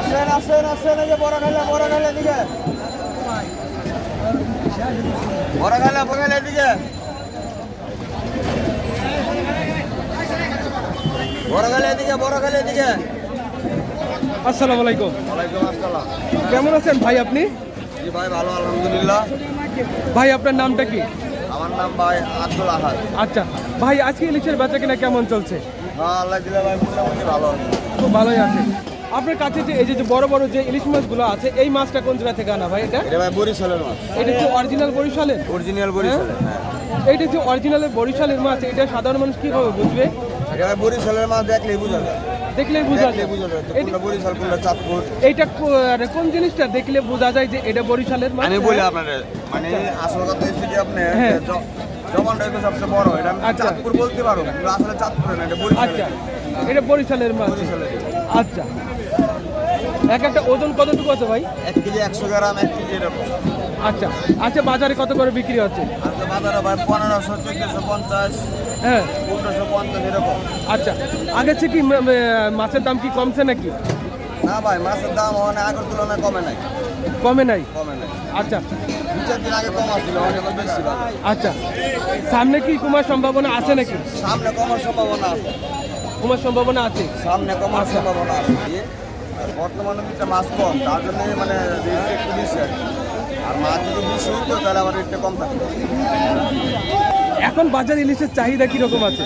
আসেন আসেন আসেন এই যে বড় খাইলে বড় খাইলে দিকে বড় খাইলে বড় খাইলে দিকে বড় খাইলে দিকে বড় খাইলে দিকে আসসালামু আলাইকুম। ওয়ালাইকুম আসসালাম। কেমন আছেন ভাই আপনি? জি ভাই ভালো আলহামদুলিল্লাহ। ভাই আপনার নামটা কি? আমার নাম ভাই আব্দুল আহাদ। আচ্ছা ভাই আজকে ইলিশের বেচা কিনা কেমন চলছে? আল্লাহ দিলে ভাই মোটামুটি ভালো আছে। খুব ভালোই আছে। আপনার কাছে যে এই যে বড় বড় যে ইলিশ মাছগুলো আছে এই মাছটা কোন জায়গা থেকে আনা ভাই এটা? এটা ভাই বরিশালের মাছ। এটা কি অরিজিনাল বরিশালের? অরিজিনাল বরিশালের হ্যাঁ। এইটা যে অরিজিনালের বরিশালের মাছ এটা সাধারণ মানুষ কীভাবে বুঝবে? এটা ভাই বরিশালের মাছ দেখলেই বোঝা যায়। দেখলেই বোঝা যায়। কোনটা বরিশাল কোনটা চাঁদপুর। এইটা কোন জিনিসটা দেখলে বোঝা যায় যে এটা বরিশালের মাছ আমি বলি আপনাদের মানে আসল কথা হচ্ছে যে আপনি সবচেয়ে বড় এটা আমি আচ্ছা। চাঁদপুর বলতে পারো আসলে চাঁদপুরে না এটা আচ্ছা। এটা বরিশালের মাছ। আচ্ছা। এক একটা ওজন কতটুকু আছে ভাই? এক কেজি একশো গ্রাম এক কেজি এরকম। আচ্ছা। আচ্ছা বাজারে কত করে বিক্রি হচ্ছে? তো বাজারে ভাই পনেরোশো চোদ্দশো পঞ্চাশ হ্যাঁ। পনেরোশো পঞ্চাশ এরকম। আচ্ছা। আগে থেকে কি মাছের দাম কি কমছে নাকি? না ভাই মাছের দাম অনেক আগের তুলনায় কমে নাই। কমে নাই? কমে নাই। আচ্ছা। দু চার দিন আগে কম আসছিল অনেক বেশি ছিল। আচ্ছা। সামনে কি কমার সম্ভাবনা আছে নাকি? সামনে কমার সম্ভাবনা আছে। কমার সম্ভাবনা আছে? সামনে কমার। সম্ভাবনা আছে। বর্তমানে দুটা মাছ কম তার জন্য মানে একটু বেশি আর মাছ যদি বেশি হতো তাহলে আমার রেটটা কম থাকতো। এখন বাজার ইলিশের চাহিদা কীরকম আছে?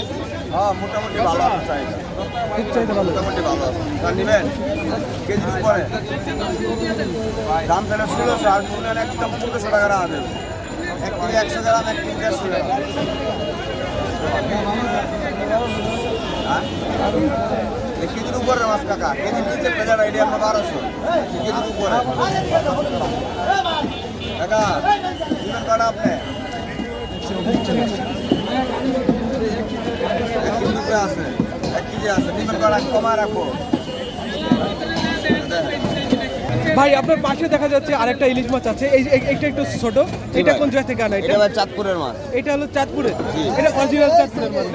হ্যাঁ মোটামুটি ভালো আছে চাহিদা। মোটামুটি ভালো আছে। নেবেন? উপরে দাম তাহলে ষোলোশো আর একদম চোদ্দশো টাকা দেবে এক কেজি একশো গ্রাম, এক কেজি দেড়শো গ্রাম। হ্যাঁ? কেজির উপরে মাছ কাকা, কেজির নিচে পেঁচা এটি আমরা বারোশো। কেজির উপরে। কাকা, দিবেন কটা আপনি? এক কেজির উপরে আছে, এক কেজি আছে, দিবেন কটা কমা রাখব ভাই আপনার পাশে দেখা যাচ্ছে আরেকটা ইলিশ মাছ আছে। এই এইটা একটু ছোট। এটা কোন জায়গা থেকে আনা এটা এটা চাঁদপুরের মাছ। এটা হলো চাঁদপুরের? এটা অরিজিনাল চাঁদপুরের মাছ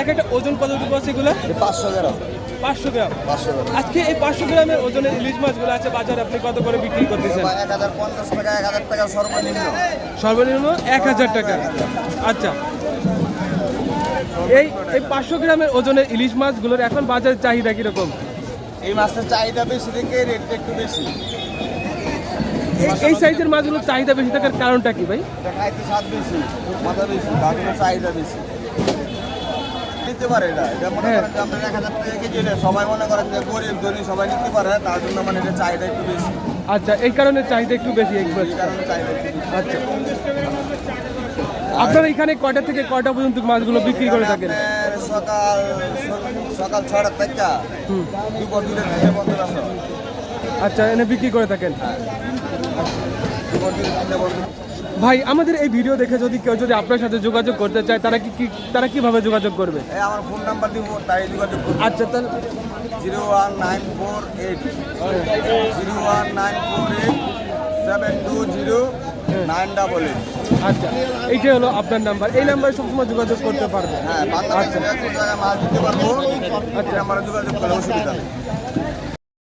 এক একটা ওজন কতটুকু আছে এগুলো? এটা পাঁচশো গ্রাম। পাঁচশো গ্রাম। পাঁচশো গ্রাম। আজকে এই পাঁচশো গ্রামের ওজনের ইলিশ মাছগুলো আছে বাজারে আপনি কত করে বিক্রি করতেছেন? এক হাজার পঞ্চাশ টাকা এক হাজার টাকা সর্বনিম্ন। সর্বনিম্ন এক হাজার টাকা। আচ্ছা। এই এই পাঁচশো গ্রামের ওজনের ইলিশ মাছগুলোর এখন বাজারের চাহিদা কীরকম? এই মাছটার চাহিদা বেশি দেখে রেটটা একটু বেশি। এই- সাইজের মাছগুলোর চাহিদা বেশি থাকার কারণটা কি ভাই? খাইতে স্বাদ বেশি মাথা বেশি চাহিদা বেশি। নিতে পারে এটা। এটা মনে হ্যাঁ। করেন যে আপনার এক হাজার টাকা কেজি সবাই মনে করেন যে গরিব ধনী সবাই নিতে পারে তার জন্য মানে এটা চাহিদা একটু বেশি। আচ্ছা এই কারণে চাহিদা একটু বেশি এই কারণে চাহিদা আচ্ছা। আপনারা এখানে কয়টা থেকে কয়টা পর্যন্ত মাছগুলো বিক্রি করে থাকেন? সকাল সকাল ছটার থেকে দুপুর দুটো তিনটে বন্ধ আছে আচ্ছা এনে বিক্রি করে থাকেন? দুপুর দুটো তিনটে ভাই আমাদের এই ভিডিও দেখে যদি কেউ যদি আপনার সাথে যোগাযোগ করতে চায় তারা কি তারা কীভাবে যোগাযোগ করবে? আমার ফোন নাম্বার দিব তাই যোগাযোগ করুন আচ্ছা তাহলে zero one nine four eight. Zero one nine four eight seven two zero nine double eight আচ্ছা এইটাই হলো আপনার নাম্বার। এই নাম্বারে সবসময় যোগাযোগ করতে পারবে হ্যাঁ বাংলাদেশে মাছ দিতে পারব আচ্ছা। আচ্ছা। আমার যোগাযোগ করার অসুবিধা